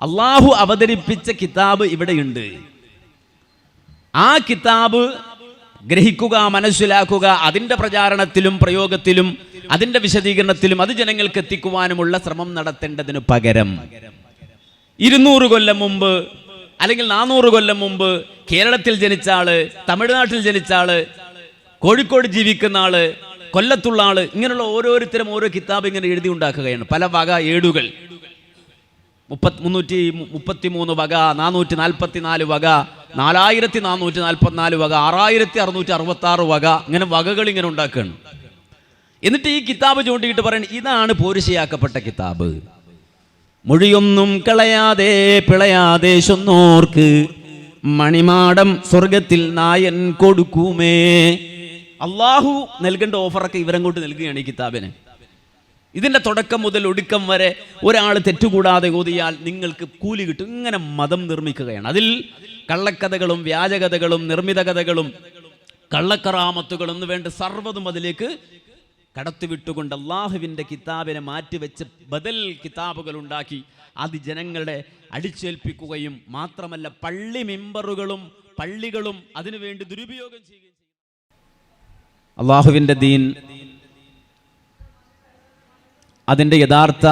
അള്ളാഹു അവതരിപ്പിച്ച കിതാബ് ഇവിടെയുണ്ട്. ആ കിതാബ് ഗ്രഹിക്കുക മനസ്സിലാക്കുക അതിന്റെ പ്രചാരണത്തിലും പ്രയോഗത്തിലും അതിന്റെ വിശദീകരണത്തിലും അത് ജനങ്ങൾക്ക് എത്തിക്കുവാനുമുള്ള ശ്രമം നടത്തേണ്ടതിന് പകരം ഇരുന്നൂറ് കൊല്ലം മുമ്പ് അല്ലെങ്കിൽ നാനൂറ് കൊല്ലം മുമ്പ് കേരളത്തിൽ ജനിച്ച ആൾ തമിഴ്നാട്ടിൽ ജനിച്ച ആൾ കോഴിക്കോട് ജീവിക്കുന്ന ആൾ കൊല്ലത്തുള്ള ആൾ ഇങ്ങനെയുള്ള ഓരോരുത്തരും ഓരോ കിതാബ് ഇങ്ങനെ എഴുതി ഉണ്ടാക്കുകയാണ്. പല വക ഏടുകൾ. മുപ്പത്തി മുന്നൂറ്റി മുപ്പത്തി മൂന്ന് വക നാനൂറ്റി നാൽപ്പത്തി നാല് വക നാലായിരത്തി നാനൂറ്റി നാൽപ്പത്തിനാല് വക ആറായിരത്തി അറുന്നൂറ്റി അറുപത്തി ആറ് വക ഇങ്ങനെ വകകൾ ഇങ്ങനെ ഉണ്ടാക്കുകയാണ്. എന്നിട്ട് ഈ കിതാബ് ചൂണ്ടിയിട്ട് പറയുന്നത് ഇതാണ് പോരിശയാക്കപ്പെട്ട കിതാബ്. മൊഴിയൊന്നും കളയാതെ പിളയാതെ ചൊന്നോർക്ക് മണിമാടം സ്വർഗത്തിൽ നായൻ കൊടുക്കുമേ. അള്ളാഹു നൽകേണ്ട ഓഫറൊക്കെ ഇവരങ്ങോട്ട് നൽകുകയാണ് ഈ കിതാബിന്. ഇതിന്റെ തുടക്കം മുതൽ ഒടുക്കം വരെ ഒരാൾ തെറ്റുകൂടാതെ ഓതിയാൽ നിങ്ങൾക്ക് കൂലി കിട്ടും. ഇങ്ങനെ മതം നിർമ്മിക്കുകയാണ്. അതിൽ കള്ളക്കഥകളും വ്യാജകഥകളും നിർമ്മിത കഥകളും കള്ളക്കറാമത്തുകളും വേണ്ട സർവതും അതിലേക്ക് കടത്തിവിട്ടുകൊണ്ട് അള്ളാഹുവിന്റെ കിതാബിനെ മാറ്റിവെച്ച് ബദൽ കിതാബുകൾ ഉണ്ടാക്കി അത് ജനങ്ങളുടെ അടിച്ചേൽപ്പിക്കുകയും മാത്രമല്ല പള്ളി മെമ്പറുകളും പള്ളികളും അതിനുവേണ്ടി ദുരുപയോഗം ചെയ്യുകയും ചെയ്യും. അള്ളാഹുവിന്റെ ദീൻ അതിന്റെ യഥാർത്ഥ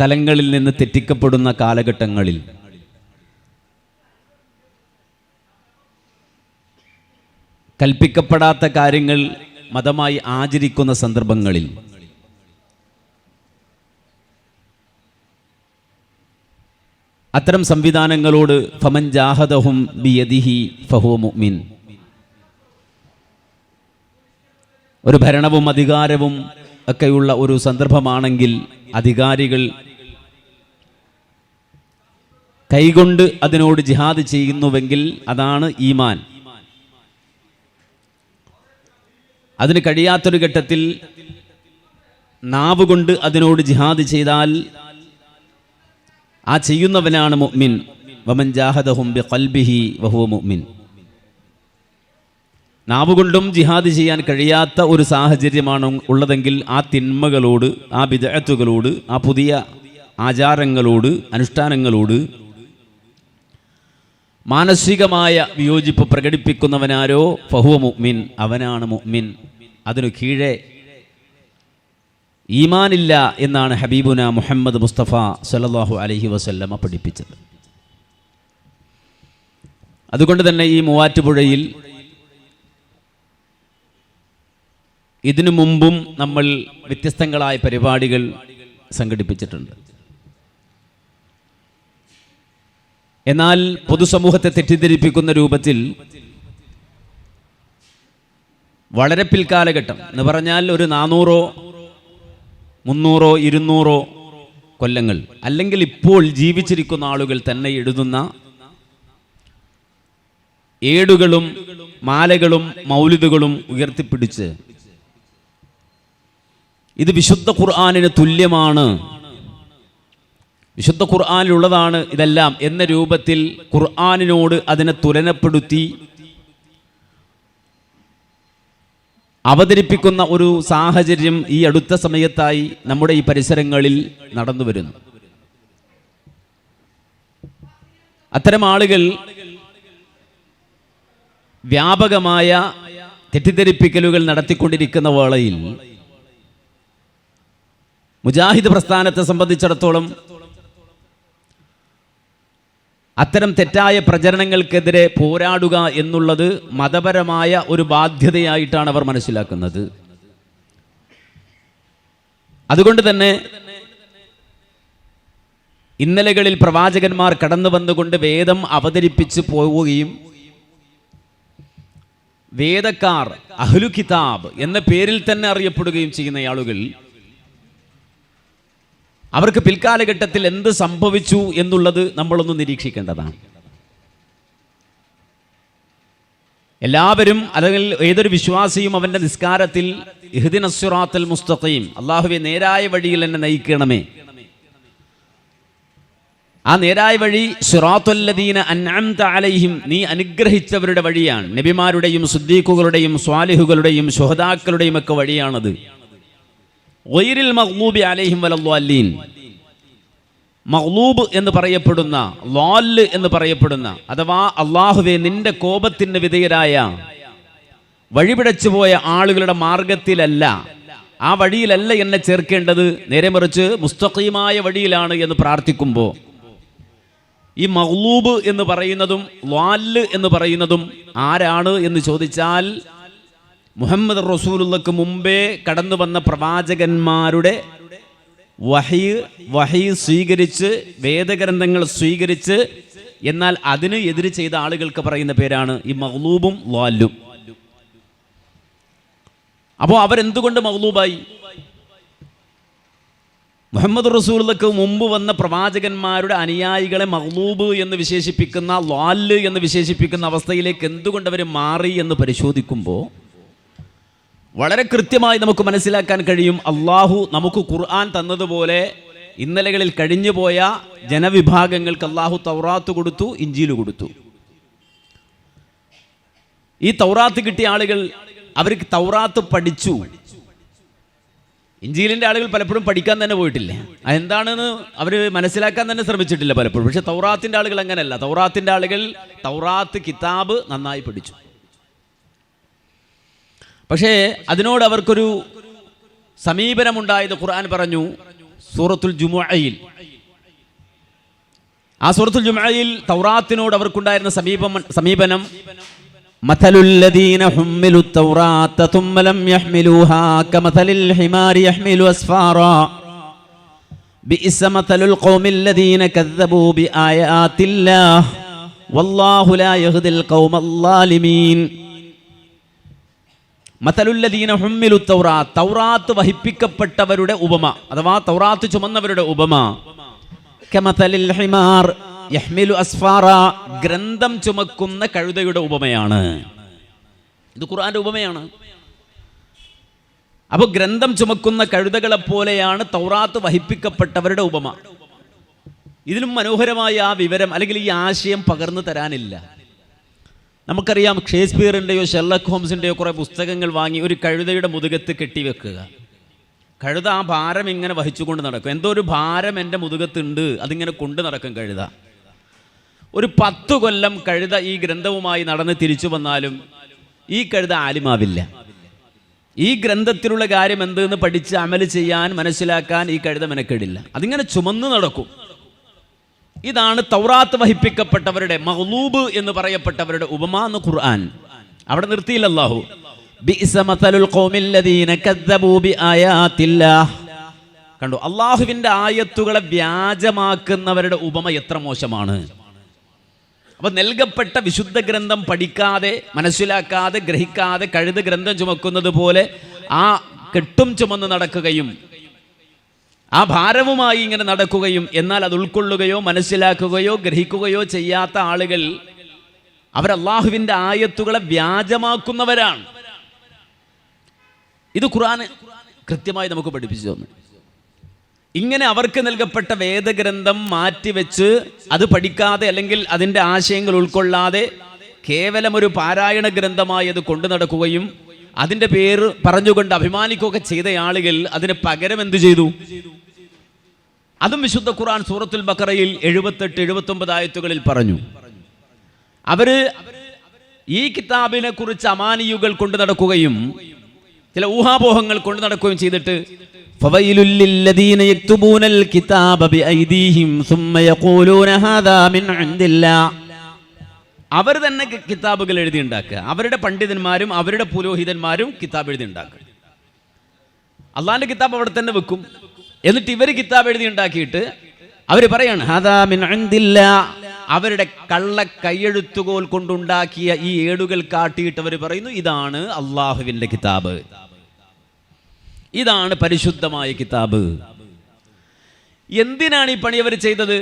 തലങ്ങളിൽ നിന്ന് തെറ്റിക്കപ്പെടുന്ന കാലഘട്ടങ്ങളിൽ. കൽപ്പിക്കപ്പെടാത്ത കാര്യങ്ങൾ മതമായി ആചരിക്കുന്ന സന്ദർഭങ്ങളിൽ. അത്തരം സംവിധാനങ്ങളോട് ഫമൻ ജാഹദഹും ബിയദിഹി ഫഹോ മുഅ്മിൻ. ഒരു ഭരണവും അധികാരവും ഒക്കെയുള്ള ഒരു സന്ദർഭമാണെങ്കിൽ അധികാരികൾ കൈകൊണ്ട് അതിനോട് ജിഹാദ് ചെയ്യുന്നുവെങ്കിൽ അതാണ് ഈമാൻ. അതിന് കഴിയാത്തൊരു ഘട്ടത്തിൽ നാവ് കൊണ്ട് അതിനോട് ജിഹാദ് ചെയ്താൽ ആ ചെയ്യുന്നവനാണ് മുഅ്മിൻ. വമൻ ജാഹദഹും ബി ഖൽബിഹി വഹുവ മുഅ്മിൻ. നാവുകൊണ്ടും ജിഹാദ് ചെയ്യാൻ കഴിയാത്ത ഒരു സാഹചര്യമാണ് ഉള്ളതെങ്കിൽ ആ തിന്മകളോട് ആ വിദഗ്ധകളോട് ആ പുതിയ ആചാരങ്ങളോട് അനുഷ്ഠാനങ്ങളോട് മാനസികമായ വിയോജിപ്പ് പ്രകടിപ്പിക്കുന്നവനാരോ ഫഹുവ മുഅ്മിൻ അവനാണ് മുഅ്മിൻ. അതിനു കീഴെ ഈമാനില്ല എന്നാണ് ഹബീബുന മുഹമ്മദ് മുസ്തഫ സല്ലല്ലാഹു അലഹി വസല്ലമ പഠിപ്പിച്ചത്. അതുകൊണ്ട് തന്നെ ഈ മൂവാറ്റുപുഴയിൽ ഇതിനു മുമ്പും നമ്മൾ വ്യത്യസ്തങ്ങളായ പരിപാടികൾ സംഘടിപ്പിച്ചിട്ടുണ്ട്. എന്നാൽ പൊതുസമൂഹത്തെ തെറ്റിദ്ധരിപ്പിക്കുന്ന രൂപത്തിൽ വളരെ പിൽക്കാലഘട്ടം എന്ന് പറഞ്ഞാൽ ഒരു നാനൂറോ മുന്നൂറോ ഇരുന്നൂറോ കൊല്ലങ്ങൾ. അല്ലെങ്കിൽ ഇപ്പോൾ ജീവിച്ചിരിക്കുന്ന ആളുകൾ തന്നെ എഴുതുന്ന ഏടുകളും മാലകളും മൗലിദുകളും ഉയർത്തിപ്പിടിച്ച് ഇത് വിശുദ്ധ ഖുർആാനിന് തുല്യമാണ്. വിശുദ്ധ ഖുർആാനിലുള്ളതാണ് ഇതെല്ലാം എന്ന രൂപത്തിൽ ഖുർആാനിനോട് അതിനെ തുലനപ്പെടുത്തി അവതരിപ്പിക്കുന്ന ഒരു സാഹചര്യം ഈ അടുത്ത സമയത്തായി നമ്മുടെ ഈ പരിസരങ്ങളിൽ നടന്നു വരുന്നു. അത്തരം ആളുകൾ വ്യാപകമായ തെറ്റിദ്ധരിപ്പിക്കലുകൾ നടത്തിക്കൊണ്ടിരിക്കുന്ന വേളയിൽ മുജാഹിദ് പ്രസ്ഥാനത്തെ സംബന്ധിച്ചിടത്തോളം അത്തരം തെറ്റായ പ്രചരണങ്ങൾക്കെതിരെ പോരാടുക എന്നുള്ളത് മതപരമായ ഒരു ബാധ്യതയായിട്ടാണ് അവർ മനസ്സിലാക്കുന്നത്. അതുകൊണ്ട് തന്നെ ഇന്നലകളിൽ പ്രവാചകന്മാർ കടന്നു വന്നുകൊണ്ട് വേദം അവതരിപ്പിച്ച് പോവുകയും വേദക്കാർ അഹ്ലു കിതാബ് എന്ന പേരിൽ തന്നെ അറിയപ്പെടുകയും ചെയ്യുന്ന ആളുകൾ അവർക്ക് പിൽക്കാലഘട്ടത്തിൽ എന്ത് സംഭവിച്ചു എന്നുള്ളത് നമ്മളൊന്ന് നിരീക്ഷിക്കേണ്ടതാണ്. എല്ലാവരും അല്ലെങ്കിൽ ഏതൊരു വിശ്വാസിയും അവന്റെ നിസ്കാരത്തിൽ ഇഹ്ദിനസ്സുറാത്തൽ മുസ്തഖയും അള്ളാഹുവെ നേരായ വഴിയിൽ എന്നെ നയിക്കണമേ. ആ നേരായ വഴി സുറാത്തുല്ലദീന അൻഅംത അലൈഹിം നീ അനുഗ്രഹിച്ചവരുടെ വഴിയാണ്. നബിമാരുടെയും സുദ്ദീഖുകളുടെയും സ്വാലിഹുകളുടെയും ശുഹദാക്കളുടെയും ഒക്കെ വഴിയാണത്. ഗൈറിൽ മഹ്ലൂബി അലൈഹിം വലദ്ദാലീൻ മഹ്ലൂബ് എന്ന് പറയപ്പെടുന്ന ലോൽ എന്ന് പറയപ്പെടുന്ന അഥവാ അള്ളാഹുവെ നിന്റെ കോപത്തിന് വിധേയരായ വഴിപിടച്ചു പോയ ആളുകളുടെ മാർഗത്തിലല്ല ആ വഴിയിലല്ല എന്നെ ചേർക്കേണ്ടത്. നേരെ മറിച്ച് മുസ്തഖീമായ വഴിയിലാണ് എന്ന് പ്രാർത്ഥിക്കുമ്പോൾ ഈ മഹ്ലൂബ് എന്ന് പറയുന്നതും ലാൽ എന്ന് പറയുന്നതും ആരാണ് എന്ന് ചോദിച്ചാൽ മുഹമ്മദ് റസൂലുള്ളക്ക് മുമ്പേ കടന്നു വന്ന പ്രവാചകന്മാരുടെ വഹി വഹി സ്വീകരിച്ച് വേദഗ്രന്ഥങ്ങൾ സ്വീകരിച്ച് എന്നാൽ അതിന് എതിര് ചെയ്ത ആളുകൾക്ക് പറയുന്ന പേരാണ് ഈ മഹ്ലൂബും വാലും അപ്പോൾ അവരെന്തുകൊണ്ട് മഹ്ലൂബായി മുഹമ്മദ് റസൂലുള്ളക്ക് മുമ്പ് വന്ന പ്രവാചകന്മാരുടെ അനുയായികളെ മഹ്ലൂബ് എന്ന് വിശേഷിപ്പിക്കുന്ന ലാൽ എന്ന് വിശേഷിപ്പിക്കുന്ന അവസ്ഥയിലേക്ക് എന്തുകൊണ്ട് അവർ മാറി എന്ന് പരിശോധിക്കുമ്പോൾ വളരെ കൃത്യമായി നമുക്ക് മനസ്സിലാക്കാൻ കഴിയും. അള്ളാഹു നമുക്ക് ഖുർആൻ തന്നതുപോലെ ഇന്നലകളിൽ കഴിഞ്ഞുപോയ ജനവിഭാഗങ്ങൾക്ക് അള്ളാഹു തൗറാത്ത് കൊടുത്തു ഇഞ്ചിയിൽ കൊടുത്തു. ഈ തൗറാത്ത് കിട്ടിയ ആളുകൾ അവർക്ക് തൗറാത്ത് പഠിച്ചു. ഇഞ്ചിയിലിന്റെ ആളുകൾ പലപ്പോഴും പഠിക്കാൻ തന്നെ പോയിട്ടില്ല. അതെന്താണെന്ന് അവർ മനസ്സിലാക്കാൻ തന്നെ ശ്രമിച്ചിട്ടില്ല പലപ്പോഴും. പക്ഷെ തൗറാത്തിന്റെ ആളുകൾ അങ്ങനെയല്ല. തൗറാത്തിന്റെ ആളുകൾ തൗറാത്ത് കിതാബ് നന്നായി പഠിച്ചു. പക്ഷേ അതിനോട് അവർക്കൊരു സമീപനമുണ്ടായത് ഖുർആൻ പറഞ്ഞു സൂറത്തുൽ ജുമുഅയിൽ ആ സൂറത്തുൽ ജുമുഅയിൽ തൗറാത്തിനോട് അവർക്കുണ്ടായിരുന്ന സമീപം സമീപനം مثل الذين حملوا التوراة ثم لم يحملوها كمثل الحمار يحمل أسفارا بئس مثل القوم الذين كذبوا بآيات الله والله لا يهدي القوم الظالمين മതലുല്ലദീന ഹുമ്മിലു തൗറാ തൗറാത്ത് വഹിപ്പിക്കപ്പെട്ടവരുടെ ഉപമ. അഥവാ തൗറാത്ത് ചുമന്നവരുടെ ഉപമ. കമതലിൽ ഹിമാർ യഹ്മിലു അസ്ഫാറ. ഗ്രന്ഥം ചുമക്കുന്ന കഴുതയുടെ ഉപമയാണ്. ഇത് ഖുർആന്റെ ഉപമയാണ്. അപ്പോൾ ഗ്രന്ഥം ചുമക്കുന്ന കഴുതകളെ പോലെയാണ് തൗറാത്ത് വഹിപ്പിക്കപ്പെട്ടവരുടെ ഉപമ. ഇതിലും മനോഹരമായ ആ വിവരം അല്ലെങ്കിൽ ഈ ആശയം പകർന്നു തരാനില്ല. നമുക്കറിയാം ഷേക്സ്പിയറിന്റെയോ ഷെർലക് ഹോംസിന്റെയോ കുറേ പുസ്തകങ്ങൾ വാങ്ങി ഒരു കഴുതയുടെ മുതുകത്ത് കെട്ടിവെക്കുക. കഴുത ആ ഭാരം ഇങ്ങനെ വഹിച്ചുകൊണ്ട് നടക്കും. എന്തോ ഒരു ഭാരം എന്റെ മുതുകത്തുണ്ട് അതിങ്ങനെ കൊണ്ടു നടക്കും കഴുത. ഒരു പത്ത് കൊല്ലം കഴുത ഈ ഗ്രന്ഥവുമായി നടന്ന് തിരിച്ചു വന്നാലും ഈ കഴുത ആലിമാവില്ല. ഈ ഗ്രന്ഥത്തിലുള്ള കാര്യം എന്തെന്ന് പഠിച്ച് അമൽ ചെയ്യാൻ മനസ്സിലാക്കാൻ ഈ കഴുത മെനക്കെടില്ല. അതിങ്ങനെ ചുമന്ന് നടക്കും. ഇതാണ് തൗറാത്ത് വഹിപ്പിക്കപ്പെട്ടവരുടെ മഹ്ലൂബ് എന്ന് പറയപ്പെട്ടവരുടെ ഉപമ എന്ന് ഖുർആൻ. അവിടെ നിർത്തിയില്ല ബിആയാത്തില്ലാഹ്. കണ്ടു? അള്ളാഹുവിന്റെ ആയത്തുകളെ വ്യാജമാക്കുന്നവരുടെ ഉപമ എത്ര മോശമാണ്. അപ്പൊ നൽകപ്പെട്ട വിശുദ്ധ ഗ്രന്ഥം പഠിക്കാതെ മനസ്സിലാക്കാതെ ഗ്രഹിക്കാതെ കഴുത് ഗ്രന്ഥം ചുമക്കുന്നത് പോലെ ആ കെട്ടും ചുമന്ന് നടക്കുകയും ആ ഭാരവുമായി ഇങ്ങനെ നടക്കുകയും എന്നാൽ അത് ഉൾക്കൊള്ളുകയോ മനസ്സിലാക്കുകയോ ഗ്രഹിക്കുകയോ ചെയ്യാത്ത ആളുകൾ അവർ അള്ളാഹുവിന്റെ ആയത്തുകളെ വ്യാജമാക്കുന്നവരാണ്. ഇത് ഖുർആൻ കൃത്യമായി നമുക്ക് പഠിപ്പിച്ചു തന്നു. ഇങ്ങനെ അവർക്ക് നൽകപ്പെട്ട വേദഗ്രന്ഥം മാറ്റിവെച്ച് അത് പഠിക്കാതെ അല്ലെങ്കിൽ അതിന്റെ ആശയങ്ങൾ ഉൾക്കൊള്ളാതെ കേവലം ഒരു പാരായണ ഗ്രന്ഥമായി അത് കൊണ്ടു നടക്കുകയും അതിന്റെ പേര് പറഞ്ഞുകൊണ്ട് അഭിമാനിക്കുകയൊക്കെ ചെയ്ത ആളുകൾ അതിന് പകരം എന്തു ചെയ്തു? അതും വിശുദ്ധ ഖുർആൻ സൂറത്തുൽ ബക്കറയിൽ എഴുപത്തെട്ട് എഴുപത്തൊമ്പത് ആയത്തുകളിൽ പറഞ്ഞു. അവർ ഈ കിതാബിനെ കുറിച്ച് അമാനിയുകൾ കൊണ്ടു നടക്കുകയും ചില ഊഹാപോഹങ്ങൾ കൊണ്ടു നടക്കുകയും ചെയ്തിട്ട് അവർ തന്നെ കിതാബുകൾ എഴുതി ഉണ്ടാക്കുക അവരുടെ പണ്ഡിതന്മാരും അവരുടെ പുരോഹിതന്മാരും കിതാബ് എഴുതി ഉണ്ടാക്കുക അള്ളാന്റെ കിതാബ് അവിടെ തന്നെ വെക്കും. എന്നിട്ട് ഇവർ കിതാബ് എഴുതി ഉണ്ടാക്കിയിട്ട് അവർ പറയാണ് "ഹാദാ മിൻ ഇൻദില്ലാ." അവരുടെ കള്ള കൈയെഴുത്തുകോൽ കൊണ്ടുണ്ടാക്കിയ ഈ ഏടുകൾ കാട്ടിയിട്ട് അവർ പറയുന്നു ഇതാണ് അള്ളാഹുവിന്റെ കിതാബ്. ഇതാണ് പരിശുദ്ധമായ കിതാബ്. എന്തിനാണ് ഈ പണി അവർ ചെയ്തത്?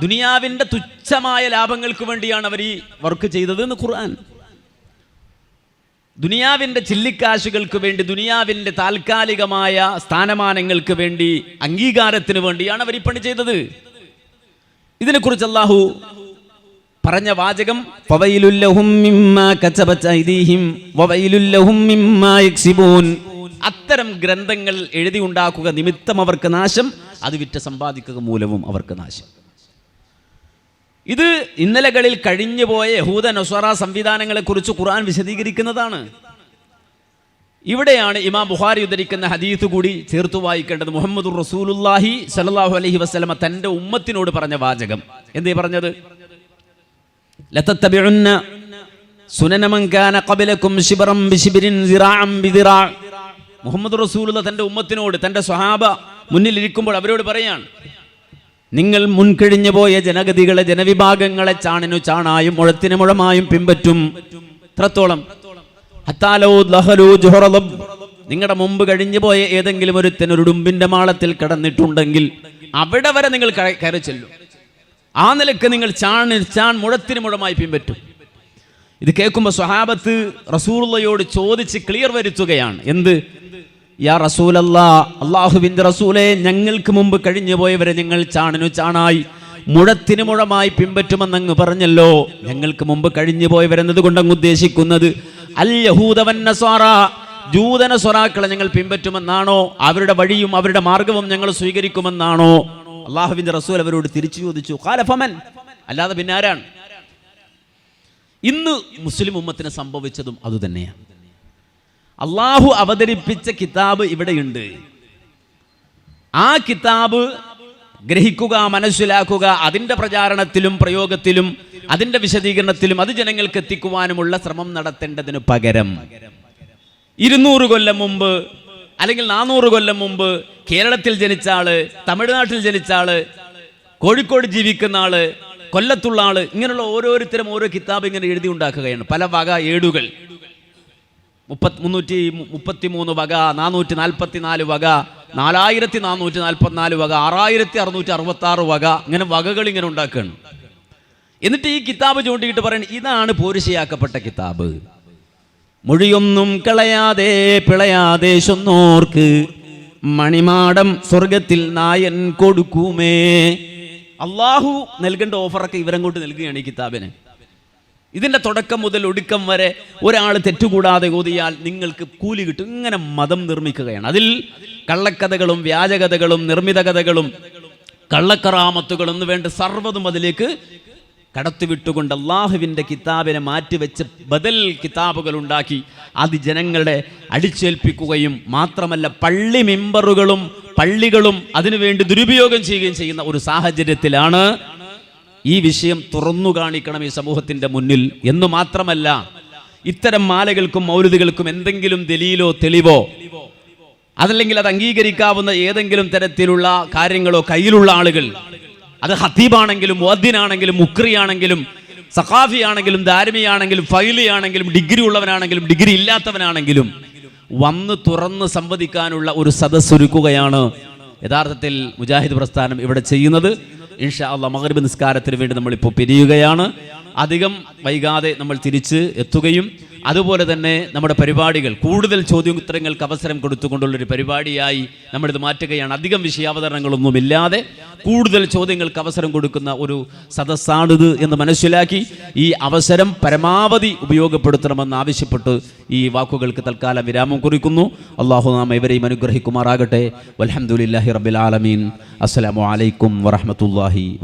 ദുനിയാവിന്റെ തുച്ഛമായ ലാഭങ്ങൾക്ക് വേണ്ടിയാണ് അവർ ഈ വർക്ക് ചെയ്തത് എന്ന് ഖുർആൻ. ദുനിയാവിന്റെ ചില്ലിക്കാശുകൾക്ക് വേണ്ടി ദുനിയാവിന്റെ താൽക്കാലികമായ സ്ഥാനമാനങ്ങൾക്ക് വേണ്ടി അംഗീകാരത്തിന് വേണ്ടിയാണ് അവർ ഈ പണി ചെയ്തത്. ഇതിനെക്കുറിച്ച് അള്ളാഹു പറഞ്ഞ വാചകം അത്തരം ഗ്രന്ഥങ്ങൾ എഴുതി ഉണ്ടാക്കുക നിമിത്തം അവർക്ക് നാശം അത് വിറ്റ് സമ്പാദിക്കുക മൂലവും അവർക്ക് നാശം. ഇത് ഇന്നലകളിൽ കഴിഞ്ഞുപോയ യഹൂദ നൊസറ സംവിധാനങ്ങളെക്കുറിച്ച് ഖുർആൻ വിശദീകരിക്കുന്നതാണ്. ഇവിടെയാണ് ഇമാം ബുഹാരി ഉദ്ധരിക്കുന്ന ഹദീത്ത് കൂടി ചേർത്തു വായിക്കേണ്ടത്. മുഹമ്മദ് റസൂലുല്ലാഹി സലാഹു അലഹി വസ്ലമ തന്റെ ഉമ്മത്തിനോട് പറഞ്ഞ വാചകം. എന്തേ പറഞ്ഞത്? മുഹമ്മദ് റസൂലുള്ള തന്റെ ഉമ്മത്തിനോട് തന്റെ സ്വഹാബ മുന്നിൽ ഇരിക്കുമ്പോൾ അവരോട് പറയാണ് നിങ്ങൾ മുൻകഴിഞ്ഞു പോയ ജനഗതികളെ ജനവിഭാഗങ്ങളെ ചാണിനു ചാണായും മുഴത്തിനു മുഴമായും പിൻപറ്റും. ഇത്രത്തോളം നിങ്ങളുടെ മുമ്പ് കഴിഞ്ഞു പോയ ഏതെങ്കിലും ഒരുത്തൻ ഒരു മാളത്തിൽ കടന്നിട്ടുണ്ടെങ്കിൽ അവിടെ വരെ നിങ്ങൾ കയറി ചെല്ലും. ആ നിലയ്ക്ക് നിങ്ങൾ ചാണ് ചാൺ മുഴത്തിന് മുഴമായി പിൻപറ്റും. ഇത് കേൾക്കുമ്പോൾ സ്വഹാബത്ത് റസൂലുള്ളയോട് ചോദിച്ച് ക്ലിയർ വരുത്തുകയാണ്. എന്ത്? യാ റസൂലല്ലാ അള്ളാഹുവിന്റെ റസൂലെ ഞങ്ങൾക്ക് മുമ്പ് കഴിഞ്ഞു പോയവരെ ഞങ്ങൾ ചാണനു ചാണായി മുഴത്തിന് മുഴമായി പിൻപറ്റുമെന്നങ്ങ് പറഞ്ഞല്ലോ. ഞങ്ങൾക്ക് മുമ്പ് കഴിഞ്ഞു പോയവരെന്നത് കൊണ്ടങ്ങ് ഉദ്ദേശിക്കുന്നത് അൽ ജൂതന സ്വറാക്കളെ ഞങ്ങൾ പിൻപറ്റുമെന്നാണോ? അവരുടെ വഴിയും അവരുടെ മാർഗവും ഞങ്ങൾ സ്വീകരിക്കുമെന്നാണോ? അള്ളാഹുവിന്റെ റസൂൽ അവരോട് തിരിച്ചു ചോദിച്ചു അല്ലാതെ പിന്നെ ആരാണ്? ഇന്ന് മുസ്ലിം ഉമ്മത്തിന് സംഭവിച്ചതും അതുതന്നെയാണ്. അള്ളാഹു അവതരിപ്പിച്ച കിതാബ് ഇവിടെയുണ്ട്. ആ കിതാബ് ഗ്രഹിക്കുക മനസ്സിലാക്കുക അതിന്റെ പ്രചാരണത്തിലും പ്രയോഗത്തിലും അതിന്റെ വിശദീകരണത്തിലും അത് ജനങ്ങൾക്ക് എത്തിക്കുവാനുമുള്ള ശ്രമം നടത്തേണ്ടതിന് പകരം ഇരുന്നൂറ് കൊല്ലം മുമ്പ് അല്ലെങ്കിൽ നാനൂറ് കൊല്ലം മുമ്പ് കേരളത്തിൽ ജനിച്ച ആൾ തമിഴ്നാട്ടിൽ ജനിച്ച ആൾ കോഴിക്കോട് ജീവിക്കുന്ന ആൾ കൊല്ലത്തുള്ള ആൾ ഇങ്ങനെയുള്ള ഓരോരുത്തരും ഓരോ കിതാബ് ഇങ്ങനെ എഴുതി ഉണ്ടാക്കുകയാണ്. പല വക ഏടുകൾ. മുപ്പത്തി മുന്നൂറ്റി മുപ്പത്തി മൂന്ന് വക നാനൂറ്റി നാൽപ്പത്തി നാല് വക നാലായിരത്തി നാനൂറ്റി നാൽപ്പത്തിനാല് വക ആറായിരത്തി അറുന്നൂറ്റി അറുപത്തി ആറ് വക ഇങ്ങനെ വകകൾ ഇങ്ങനെ ഉണ്ടാക്കുകയാണ്. എന്നിട്ട് ഈ കിതാബ് ചൂണ്ടിയിട്ട് പറയുന്നത് ഇതാണ് പോരിശയാക്കപ്പെട്ട കിതാബ്. മൊഴിയൊന്നും കളയാതെ പിളയാതെ ചൊന്നോർക്ക് മണിമാടം സ്വർഗത്തിൽ നായൻ കൊടുക്കുമേ. അള്ളാഹു നൽകേണ്ട ഓഫറൊക്കെ ഇവരങ്ങോട്ട് നൽകുകയാണ് ഈ കിതാബിന്. ഇതിന്റെ തുടക്കം മുതൽ ഒടുക്കം വരെ ഒരാൾ തെറ്റുകൂടാതെ ഓതിയാൽ നിങ്ങൾക്ക് കൂലി കിട്ടും. ഇങ്ങനെ മതം നിർമ്മിക്കുകയാണ്. അതിൽ കള്ളക്കഥകളും വ്യാജകഥകളും നിർമ്മിത കഥകളും കള്ളക്കറാമത്തുകളും എന്ന് വേണ്ട സർവതും അതിലേക്ക് കടത്തിവിട്ടുകൊണ്ട് അള്ളാഹുവിന്റെ കിതാബിനെ മാറ്റിവെച്ച് ബദൽ കിതാബുകൾ ഉണ്ടാക്കി അത് ജനങ്ങളെ അടിച്ചേൽപ്പിക്കുകയും മാത്രമല്ല പള്ളി മെമ്പറുകളും പള്ളികളും അതിനുവേണ്ടി ദുരുപയോഗം ചെയ്യുകയും ചെയ്യുന്ന ഒരു സാഹചര്യത്തിലാണ് ഈ വിഷയം തുറന്നു കാണിക്കണം ഈ സമൂഹത്തിന്റെ മുന്നിൽ എന്ന് മാത്രമല്ല ഇത്തരം മാലകൾക്കും മൗലികൾക്കും എന്തെങ്കിലും ദലീലോ തെളിവോ അതല്ലെങ്കിൽ അത് അംഗീകരിക്കാവുന്ന ഏതെങ്കിലും തരത്തിലുള്ള കാര്യങ്ങളോ കയ്യിലുള്ള ആളുകൾ അത് ഹത്തീബാണെങ്കിലും മുഅദ്ദിനാണെങ്കിലും മുക്രിയാണെങ്കിലും സഖാഫി ആണെങ്കിലും ഫൈലിയാണെങ്കിലും ഡിഗ്രി ഉള്ളവനാണെങ്കിലും ഡിഗ്രി ഇല്ലാത്തവനാണെങ്കിലും വന്ന് തുറന്ന് സംവദിക്കാനുള്ള ഒരു സദസ്സൊരുക്കുകയാണ് യഥാർത്ഥത്തിൽ മുജാഹിദ് പ്രസ്ഥാനം ഇവിടെ ചെയ്യുന്നത്. ഇൻഷാ അള്ളാ മകരബ് നിസ്കാരത്തിന് വേണ്ടി നമ്മളിപ്പോൾ പിരിയുകയാണ്. അധികം വൈകാതെ നമ്മൾ തിരിച്ച് എത്തുകയും അതുപോലെ തന്നെ നമ്മുടെ പരിപാടികൾ കൂടുതൽ ചോദ്യോത്തരങ്ങൾക്ക് അവസരം കൊടുത്തുകൊണ്ടുള്ളൊരു പരിപാടിയായി നമ്മളിത് മാറ്റുകയാണ്. അധികം വിഷയാവതരണങ്ങളൊന്നുമില്ലാതെ കൂടുതൽ ചോദ്യങ്ങൾക്ക് അവസരം കൊടുക്കുന്ന ഒരു സദസ്സാണിത് എന്ന് മനസ്സിലാക്കി ഈ അവസരം പരമാവധി ഉപയോഗപ്പെടുത്തണമെന്ന് ആവശ്യപ്പെട്ട് ഈ വാക്കുകൾക്ക് തൽക്കാലം വിരാമം കുറിക്കുന്നു. അള്ളാഹു നാം ഇവരെയും അനുഗ്രഹിക്കുമാറാകട്ടെ. വലഹമുല്ലാഹി റബ്ബിൽ ആലമീൻ. അസ്സലാമു അലൈക്കും വറഹമത്തല്ലാഹി